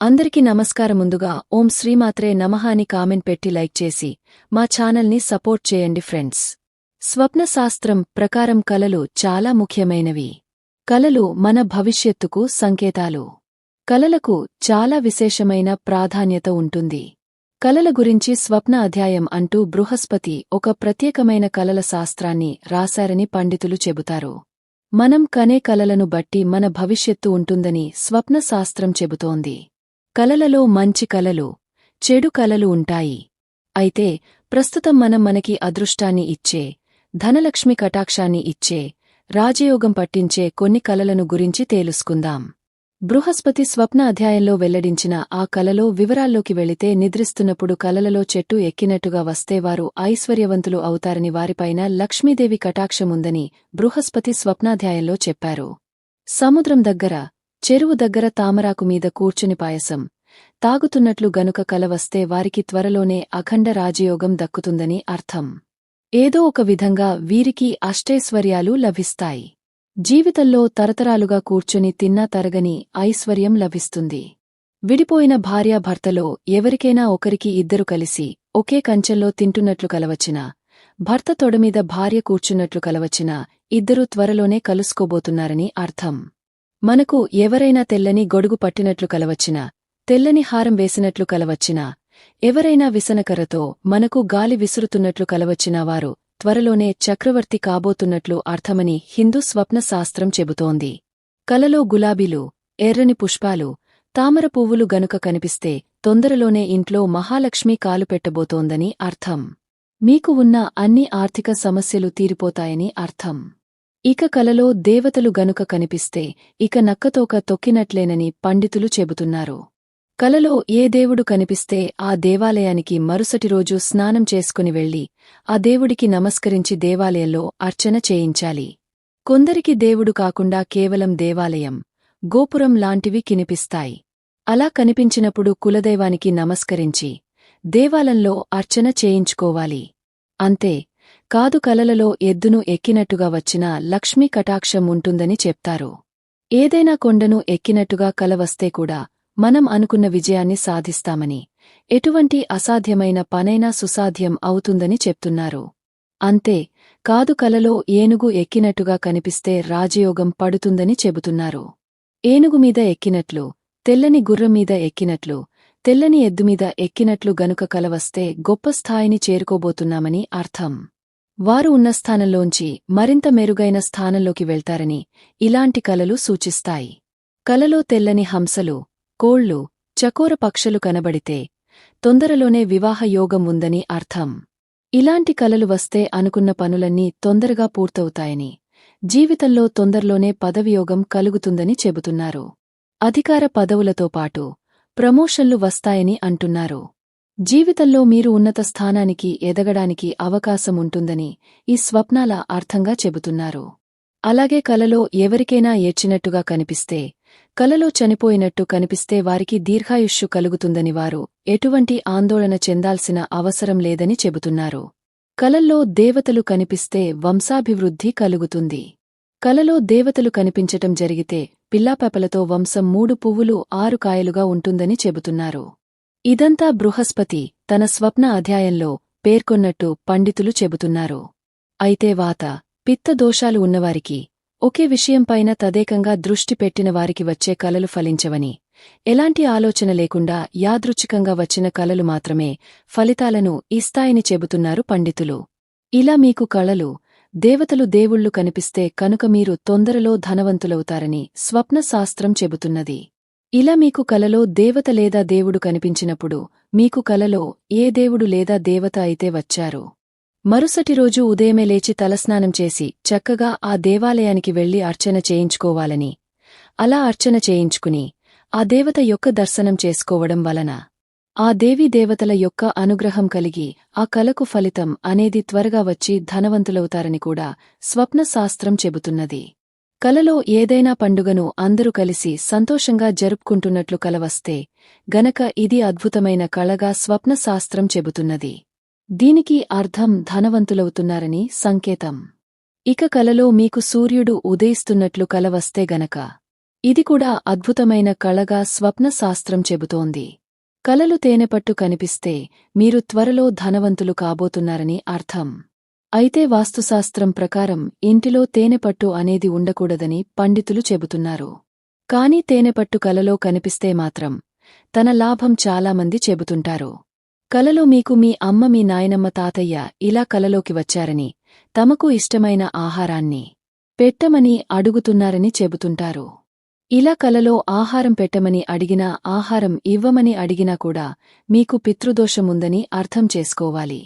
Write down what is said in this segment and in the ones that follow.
అందరికీ నమస్కారం ముందుగా ఓం శ్రీమాత్రే నమః అని కామెంట్ పెట్టి లైక్ చేసి మా ఛానల్ని సపోర్ట్ చేయండి ఫ్రెండ్స్. స్వప్నశాస్త్రం ప్రకారం కలలు చాలా ముఖ్యమైనవి. కలలు మన భవిష్యత్తుకు సంకేతాలు. కలలకు చాలా విశేషమైన ప్రాధాన్యత ఉంటుంది. కలల గురించి స్వప్న అధ్యాయం అంటూ బృహస్పతి ఒక ప్రత్యేకమైన కలల శాస్త్రాన్ని రాశారని పండితులు చెబుతారు. మనం కనే కలలను బట్టి మన భవిష్యత్తు ఉంటుందని స్వప్నశాస్త్రం చెబుతోంది. కలలలో మంచి కలలు చెడు కలలు ఉంటాయి. అయితే ప్రస్తుతం మనం మనకి అదృష్టాన్ని ఇచ్చే ధనలక్ష్మి కటాక్షాన్ని ఇచ్చే రాజయోగం పట్టించే కొన్ని కలలను గురించి తేలుసుకుందాం. బృహస్పతి స్వప్న అధ్యాయంలో వెల్లడించిన ఆ కలలో వివరాల్లోకి వెళితే నిద్రిస్తున్నప్పుడు కలలలో చెట్టు ఎక్కినట్టుగా వస్తే వారు ఐశ్వర్యవంతులు అవుతారని వారిపైన లక్ష్మీదేవి కటాక్షముందని బృహస్పతి స్వప్నాధ్యాయంలో చెప్పారు. సముద్రం దగ్గర చెరువు దగ్గర తామరాకు మీద కూర్చుని పాయసం. తాగుతున్నట్లు గనుక కలవస్తే వారికి త్వరలోనే అఖండ రాజయోగం దక్కుతుందని అర్థం. ఏదో ఒక విధంగా వీరికి అష్టైశ్వర్యాలు లభిస్తాయి. జీవితంలో తరతరాలుగా కూర్చుని తిన్నా తరగని ఐశ్వర్యం లభిస్తుంది. విడిపోయిన భార్యాభర్తలో ఎవరికైనా ఒకరికి ఇద్దరు కలిసి ఒకే కంచెల్లో తింటున్నట్లు కలవచ్చినా భర్త తొడమీద భార్య కూర్చున్నట్లు కలవచ్చినా ఇద్దరూ త్వరలోనే కలుసుకోబోతున్నారని అర్థం. మనకు ఎవరైనా తెల్లని గొడుగు పట్టినట్లు కలవచ్చినా తెల్లని హారం వేసినట్లు కలవచ్చినా ఎవరైనా విసనకరతో మనకు గాలి విసురుతున్నట్లు కలవచ్చినా వారు త్వరలోనే చక్రవర్తి కాబోతున్నట్లు అర్థమని హిందూ స్వప్నశాస్త్రం చెబుతోంది. కలలో గులాబీలు ఎర్రని పుష్పాలు తామర పువ్వులు గనుక కనిపిస్తే తొందరలోనే ఇంట్లో మహాలక్ష్మి కాలు పెట్టబోతోందని అర్థం. మీకు ఉన్న అన్ని ఆర్థిక సమస్యలు తీరిపోతాయని అర్థం. ఇక కలలో దేవతలు గనుక కనిపిస్తే ఇక నక్కతోక తొక్కినట్లేనని పండితులు చెబుతున్నారు. కలలో ఏ దేవుడు కనిపిస్తే ఆ దేవాలయానికి మరుసటి రోజు స్నానం చేసుకుని వెళ్ళి ఆ దేవుడికి నమస్కరించి దేవాలయంలో అర్చన చేయించాలి. కొందరికి దేవుడు కాకుండా కేవలం దేవాలయం గోపురం లాంటివి కినిపిస్తాయి. అలా కనిపించినప్పుడు కులదైవానికి నమస్కరించి దేవాలయంలో అర్చన చేయించుకోవాలి. అంతే కాదు కలలలో ఎద్దును ఎక్కినట్టుగా వచ్చినా లక్ష్మీ కటాక్షం ఉంటుందని చెప్తారు. ఏదైనా కొండను ఎక్కినట్టుగా కల వస్తే కూడా మనం అనుకున్న విజయాన్ని సాధిస్తామని ఎటువంటి అసాధ్యమైన పనైనా సుసాధ్యం అవుతుందని చెప్తున్నారు. అంతే కాదు కలలో ఏనుగు ఎక్కినట్టుగా కనిపిస్తే రాజయోగం పడుతుందని చెబుతున్నారు. ఏనుగుమీద ఎక్కినట్లు తెల్లని గుర్రమీద ఎక్కినట్లు తెల్లని ఎద్దుమీద ఎక్కినట్లు గనుక కలవస్తే గొప్ప స్థాయిని చేరుకోబోతున్నామని అర్థం. వారు ఉన్న స్థానంలోంచి మరింత మెరుగైన స్థానంలోకి వెళ్తారని ఇలాంటి కలలు సూచిస్తాయి. కలలో తెల్లని హంసలు కోళ్ళు చకోర పక్షులు కనబడితే తొందరలోనే వివాహ యోగం ఉందని అర్థం. ఇలాంటి కలలు వస్తే అనుకున్న పనులన్నీ తొందరగా పూర్తవుతాయని జీవితంలో తొందరలోనే పదవియోగం కలుగుతుందని చెబుతున్నారు. అధికార పదవులతో పాటు ప్రమోషన్లు వస్తాయని అంటున్నారు. జీవితంలో మీరు ఉన్నత స్థానానికి ఎదగడానికి అవకాశం ఉంటుందని ఈ స్వప్నాల అర్థంగా చెబుతున్నారు. అలాగే కలలో ఎవరికైనా ఏడ్చినట్టుగా కనిపిస్తే కలలో చనిపోయినట్టు కనిపిస్తే వారికి దీర్ఘాయుష్యు కలుగుతుందని వారు ఎటువంటి ఆందోళన చెందాల్సిన అవసరం లేదని చెబుతున్నారు. కలల్లో దేవతలు కనిపిస్తే వంశాభివృద్ధి కలుగుతుంది. కలలో దేవతలు కనిపించటం జరిగితే పిల్లాపెపలతో వంశం మూడు పువ్వులు ఆరు కాయలుగా ఉంటుందని చెబుతున్నారు. ఇదంతా బృహస్పతి తన స్వప్న అధ్యాయంలో పేర్కొన్నట్టు పండితులు చెబుతున్నారు. అయితే వాత పిత్త దోషాలు ఉన్నవారికి ఒకే విషయంపైన తదేకంగా దృష్టి పెట్టిన వారికి వచ్చే కలలు ఫలించవని ఎలాంటి ఆలోచన లేకుండా యాదృచ్ఛికంగా వచ్చిన కలలు మాత్రమే ఫలితాలను ఇస్తాయని చెబుతున్నారు పండితులు. ఇలా మీకు కళలు దేవతలు దేవుళ్ళు కనిపిస్తే కనుక మీరు తొందరలో ధనవంతులవుతారని స్వప్నశాస్త్రం చెబుతున్నది. ఇలా మీకు కలలో దేవత లేదా దేవుడు కనిపించినప్పుడు మీకు కలలో ఏ దేవుడు లేదా దేవత అయితే వచ్చారో. మరుసటి రోజు ఉదయమే లేచి తలస్నానం చేసి చక్కగా ఆ దేవాలయానికి వెళ్ళి అర్చన చేయించుకోవాలని. అలా అర్చన చేయించుకుని ఆ దేవత యొక్క దర్శనం చేసుకోవడం వలన ఆ దేవీ దేవతల యొక్క అనుగ్రహం కలిగి ఆ కలకు ఫలితం అనేది త్వరగా వచ్చి ధనవంతులవుతారని కూడా స్వప్నశాస్త్రం చెబుతున్నది. కలలో ఏదైనా పండుగను అందరూ కలిసి సంతోషంగా జరుపుకుంటున్నట్లు కలవస్తే గనక ఇది అద్భుతమైన కళగా స్వప్నశాస్త్రం చెబుతున్నది. దీనికి అర్థం ధనవంతులవుతున్నారని సంకేతం. ఇక కలలో మీకు సూర్యుడు ఉదయిస్తున్నట్లు కలవస్తే గనక ఇది కూడా అద్భుతమైన కళగా స్వప్నశాస్త్రం చెబుతోంది. కలలు తేనెపట్టు కనిపిస్తే మీరు త్వరలో ధనవంతులు కాబోతున్నారని అర్థం. అయితే వాస్తుశాస్త్రం ప్రకారం ఇంటిలో తేనెపట్టు అనేది ఉండకూడదని పండితులు చెబుతున్నారు. కాని తేనెపట్టు కలలో కనిపిస్తే మాత్రం తన లాభం చాలామంది చెబుతుంటారు. కలలో మీకు మీ అమ్మ మీ నాయనమ్మ తాతయ్య ఇలా కలలోకి వచ్చారని తమకు ఇష్టమైన ఆహారాన్ని పెట్టమని అడుగుతున్నారని చెబుతుంటారు. ఇలా కలలో ఆహారం పెట్టమని అడిగినా ఆహారం ఇవ్వమని అడిగినా కూడా మీకు పితృదోషముందని అర్థం చేసుకోవాలి.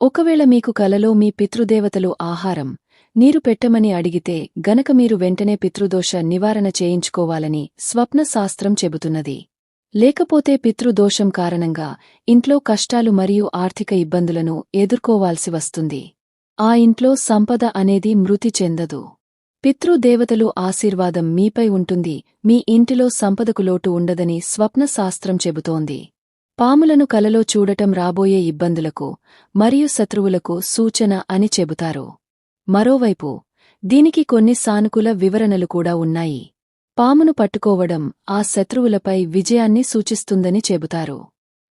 ఒకవేళ మీకు కలలో మీ పితృదేవతలు ఆహారం నీరు పెట్టమని అడిగితే గనక మీరు వెంటనే పితృదోష నివారణ చేయించుకోవాలని స్వప్నశాస్త్రం చెబుతున్నది. లేకపోతే పితృదోషం కారణంగా ఇంట్లో కష్టాలు మరియు ఆర్థిక ఇబ్బందులను ఎదుర్కోవాల్సి వస్తుంది. ఆ ఇంట్లో సంపద అనేది మృతి చెందదు. పితృదేవతలు ఆశీర్వాదం మీపై ఉంటుంది మీ ఇంటిలో సంపదకు లోటు ఉండదని స్వప్నశాస్త్రం చెబుతోంది. పాములను కలలో చూడటం రాబోయే ఇబ్బందులకు మరియు శత్రువులకు సూచన అని చెబుతారు. మరోవైపు దీనికి కొన్ని సానుకూల వివరణలు కూడా ఉన్నాయి. పామును పట్టుకోవడం ఆ శత్రువులపై విజయాన్ని సూచిస్తుందని చెబుతారు.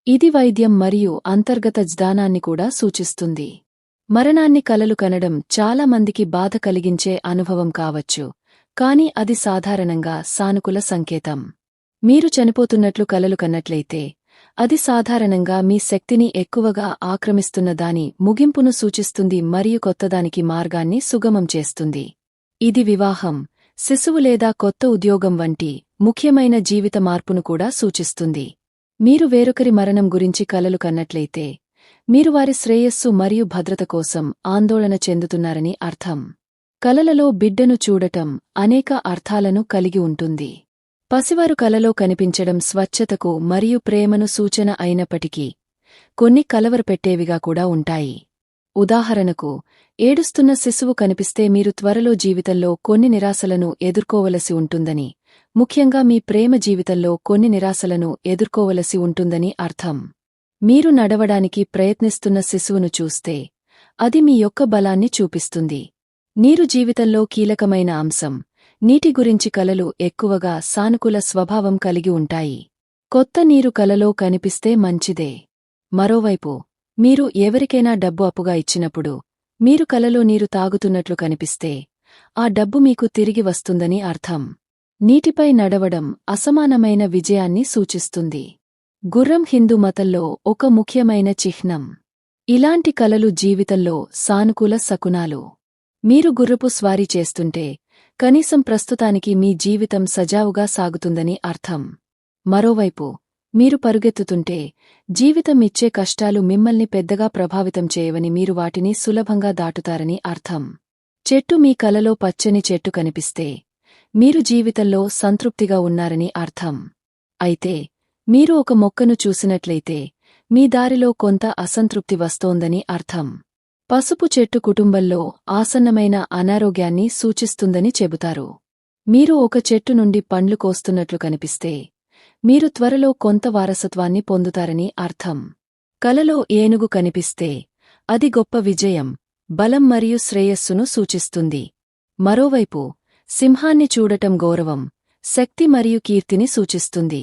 ఇది వైద్యం మరియు అంతర్గత జ్ఞానాన్ని కూడా సూచిస్తుంది. మరణాన్ని కలలు కనడం చాలా మందికి బాధ కలిగించే అనుభవం కావచ్చు కాని అది సాధారణంగా సానుకూల సంకేతం. మీరు చనిపోతున్నట్లు కలలు కన్నట్లయితే అది సాధారణంగా మీ శక్తిని ఎక్కువగా ఆక్రమిస్తున్న దాని ముగింపును సూచిస్తుంది మరియు కొత్తదానికి మార్గాన్ని సుగమం చేస్తుంది. ఇది వివాహం శిశువు లేదా కొత్త ఉద్యోగం వంటి ముఖ్యమైన జీవిత మార్పును కూడా సూచిస్తుంది. మీరు వేరొకరి మరణం గురించి కలలు కన్నట్లయితే మీరు వారి శ్రేయస్సు మరియు భద్రత కోసం ఆందోళన చెందుతున్నారని అర్థం. కలలలో బిడ్డను చూడటం అనేక అర్థాలను కలిగి ఉంటుంది. పసివారు కలలో కనిపించడం స్వచ్ఛతకు మరియు ప్రేమను సూచన అయినప్పటికీ కొన్ని కలవరపెట్టేవిగా కూడా ఉంటాయి. ఉదాహరణకు ఏడుస్తున్న శిశువు కనిపిస్తే మీరు త్వరలో జీవితంలో కొన్ని నిరాశలను ఎదుర్కోవలసి ఉంటుందని ముఖ్యంగా మీ ప్రేమ జీవితంలో కొన్ని నిరాశలను ఎదుర్కోవలసి ఉంటుందని అర్థం. మీరు నడవడానికి ప్రయత్నిస్తున్న శిశువును చూస్తే అది మీ యొక్క బలాన్ని చూపిస్తుంది. నీరు జీవితంలో కీలకమైన అంశం. నీటి గురించి కలలు ఎక్కువగా సానుకూల స్వభావం కలిగి ఉంటాయి. కొత్త నీరు కలలో కనిపిస్తే మంచిదే. మరోవైపు మీరు ఎవరికైనా డబ్బు అప్పుగా ఇచ్చినప్పుడు మీరు కలలో నీరు తాగుతున్నట్లు కనిపిస్తే ఆ డబ్బు మీకు తిరిగి వస్తుందని అర్థం. నీటిపై నడవడం అసమానమైన విజయాన్ని సూచిస్తుంది. గుర్రం హిందూ మతంలో ఒక ముఖ్యమైన చిహ్నం. ఇలాంటి కలలు జీవితంలో సానుకూల సకునాలు మీరు గుర్రపు స్వారీ చేస్తుంటే కనీసం ప్రస్తుతానికి మీ జీవితం సజావుగా సాగుతుందని అర్థం. మరోవైపు మీరు పరుగెత్తుతుంటే జీవితం ఇచ్చే కష్టాలు మిమ్మల్ని పెద్దగా ప్రభావితం చేయవని మీరు వాటిని సులభంగా దాటుతారని అర్థం. చెట్టు మీ కలలో పచ్చని చెట్టు కనిపిస్తే మీరు జీవితంలో సంతృప్తిగా ఉన్నారని అర్థం. అయితే మీరు ఒక మొక్కను చూసినట్లయితే మీ దారిలో కొంత అసంతృప్తి వస్తోందని అర్థం. పసుపు చెట్టు కుటుంబంలో ఆసన్నమైన అనారోగ్యాన్ని సూచిస్తుందని చెబుతారు. మీరు ఒక చెట్టు నుండి పండ్లు కోస్తున్నట్లు కనిపిస్తే మీరు త్వరలో కొంత వారసత్వాన్ని పొందుతారని అర్థం. కలలో ఏనుగు కనిపిస్తే అది గొప్ప విజయం బలం మరియు శ్రేయస్సును సూచిస్తుంది. మరోవైపు సింహాన్ని చూడటం గౌరవం శక్తి మరియు కీర్తిని సూచిస్తుంది.